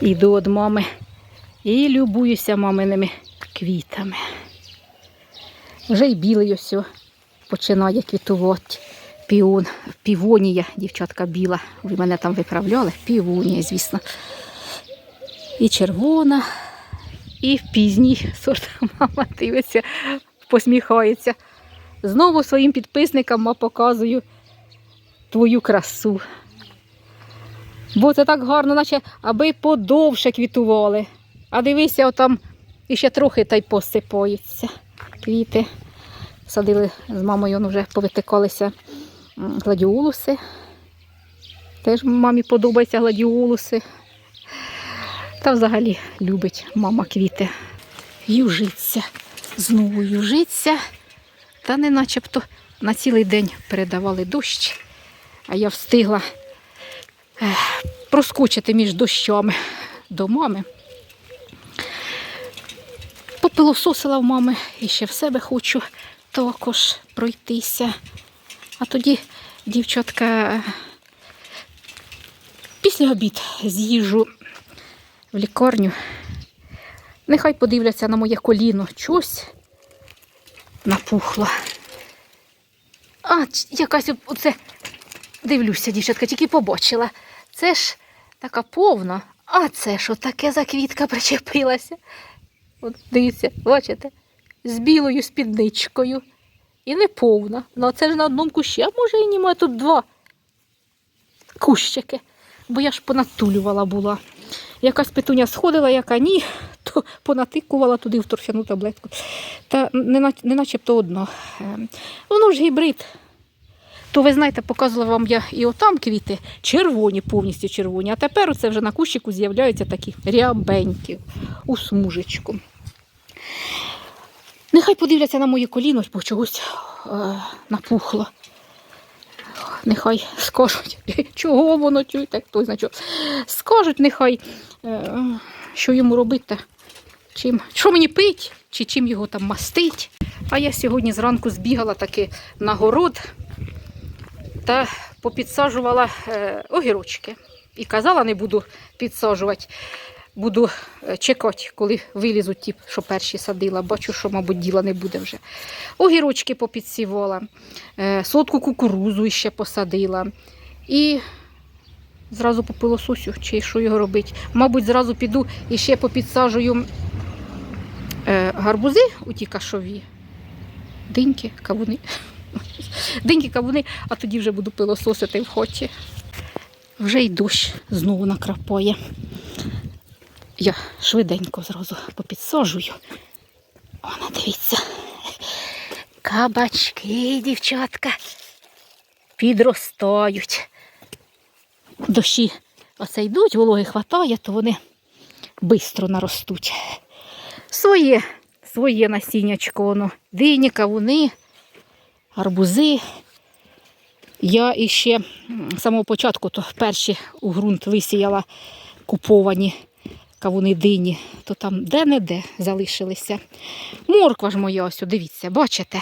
Іду від мами і любуюся маминими квітами. Вже й білий ось починає квітувати. Піон, півонія, дівчатка біла. Ви мене там виправляли. Півонія, звісно. І червона, і в пізній сорт мама дивиться, посміхається. Знову своїм підписникам показую твою красу. Бо це так гарно, наче аби подовше квітували. А дивися, отам іще трохи та й посипаються квіти. Садили з мамою, вже повитикалися м, гладіолуси. Теж мамі подобаються гладіолуси. Та взагалі любить мама квіти. Южиться. Знову южиться. Та не начебто на цілий день передавали дощ, а я встигла проскочити між дощами до мами. Попилососила в мами і ще в себе хочу також пройтися. А тоді, дівчатка, після обід з'їжджу в лікарню. Нехай подивляться на моє коліно. Чось напухло. А, якась оце, дивлюся, дівчатка, тільки побачила. Це ж така повна. А це що таке за квітка причепилася? От дивіться, бачите? З білою спідничкою. І не повна. Ну, це ж на одному кущі, а може і немає тут два кущики. Бо я ж понатулювала була. Якась петуня сходила, яка ні, то понатикувала туди в торфяну таблетку. Та не, не начебто одно. Ем, Воно ж гібрид. То ви знаєте, показувала вам я і отам квіти червоні, повністю червоні. А тепер оце вже на кущику з'являються такі рябенькі у смужечку. Нехай подивляться на моє коліно, бо чогось е, напухло. Нехай скажуть, чого воно чуєте, хто знає чого. Скажуть, нехай, е, що йому робити, чим, що мені пить, чи чим його там мастить. А я сьогодні зранку збігала таки на город та попідсаджувала е, огірочки. І казала, не буду підсаджувати, буду е, чекати, коли вилізуть ті, що перші садила. Бачу, що, мабуть, діла не буде вже. Огірочки попідсівала, е, солодку кукурузу ще посадила. І зразу по пилососю, чи що його робити. Мабуть, зразу піду і ще попідсаджую гарбузи у ті кашові, диньки, кавуни. Диньки, кавуни, а тоді вже буду пилососити в хоті. Вже й дощ знову накрапає. Я швиденько зразу попідсаджую. Вона, дивіться. Кабачки, дівчатка, підростають. Дощі оце йдуть, вологи хватає, то вони швидко наростуть. Своє, своє насіннячко, воно, дині, кавуни, арбузи. Я іще з самого початку то перші у ґрунт висіяла куповані кавуни дині, то там де-не-де залишилися. Морква ж моя, ось, дивіться, бачите,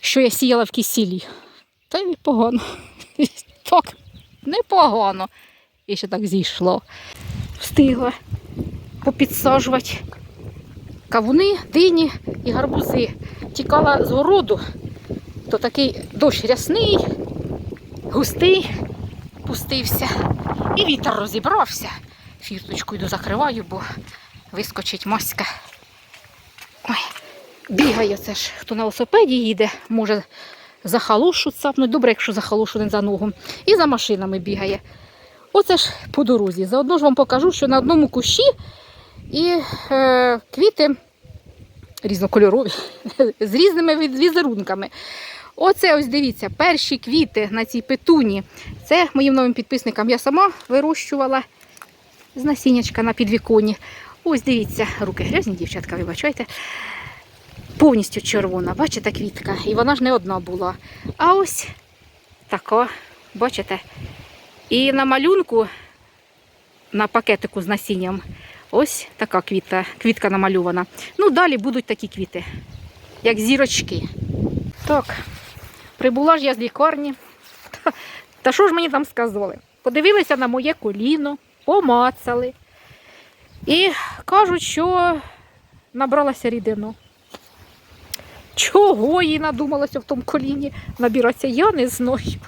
що я сіяла в кисілі. Та й непогано. Так, непогано. І ще так зійшло. Встигла попідсаджувати кавуни, дині і гарбузи. Тікала з городу, то такий дощ рясний, густий пустився. І вітер розібрався. Фірточку йду закриваю, бо вискочить маська. Ой, бігає це ж, хто на велосипеді їде, може за халошу цапнуть. Добре, якщо за халошу не за ногу. І за машинами бігає. Оце ж по дорозі. Заодно ж вам покажу, що на одному кущі і е, квіти різнокольорові, з різними візерунками. Оце ось дивіться, перші квіти на цій петуні. Це моїм новим підписникам я сама вирощувала з насіннячка на підвіконні. Ось дивіться, руки грязні, дівчатка, вибачайте. Повністю червона, бачите, квітка. І вона ж не одна була. А ось така, бачите? І на малюнку, на пакетику з насінням, ось така квітка, квітка намальована. Ну, далі будуть такі квіти, як зірочки. Так, прибула ж я з лікарні. Та, що ж мені там сказали? Подивилися на моє коліно. помацали. І кажуть, що набралася рідину. Чого їй надумалося в тому коліні набиратися, я не знаю.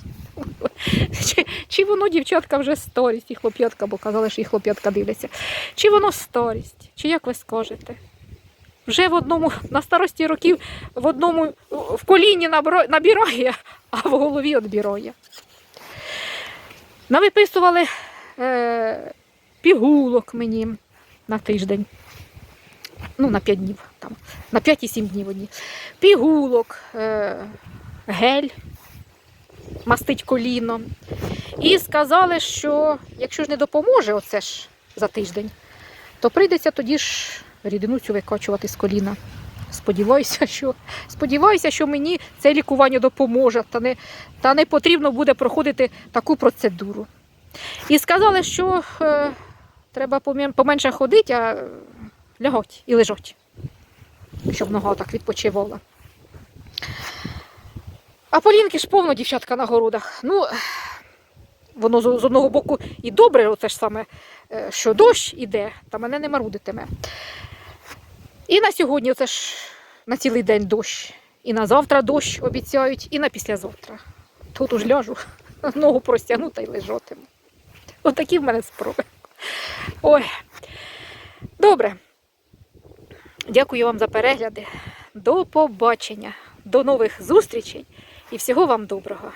Чи, чи воно дівчатка вже старість, і хлоп'ятка, бо казали, що і хлоп'ятка дивляться. Чи воно старість, чи як ви скажете? Вже в одному, на старості років в одному в коліні набирає, а в голові відбирає. Навиписували е, пігулок мені на тиждень. Ну, на 5 днів, там, на 5 і 7 днів одні. Пігулок, е, гель, мастить коліно. І сказали, що якщо ж не допоможе оце ж за тиждень, то прийдеться тоді ж рідину цю викачувати з коліна. Сподіваюся, що, сподіваюся, що мені це лікування допоможе, та не, та не потрібно буде проходити таку процедуру. І сказали, що е, треба поменше ходити, а лягать і лежать, щоб нога так відпочивала. А полінки ж повно дівчатка на городах. Ну, воно з з одного боку і добре, оце ж саме, е, що дощ іде, та мене не марудитиме. І на сьогодні оце ж на цілий день дощ. І на завтра дощ обіцяють, і на післязавтра. Тут уж ляжу, ногу простягну та й лежатиму. Отакі в мене спроби. Ой. Добре. Дякую вам за перегляди. До побачення, до нових зустрічей і всього вам доброго.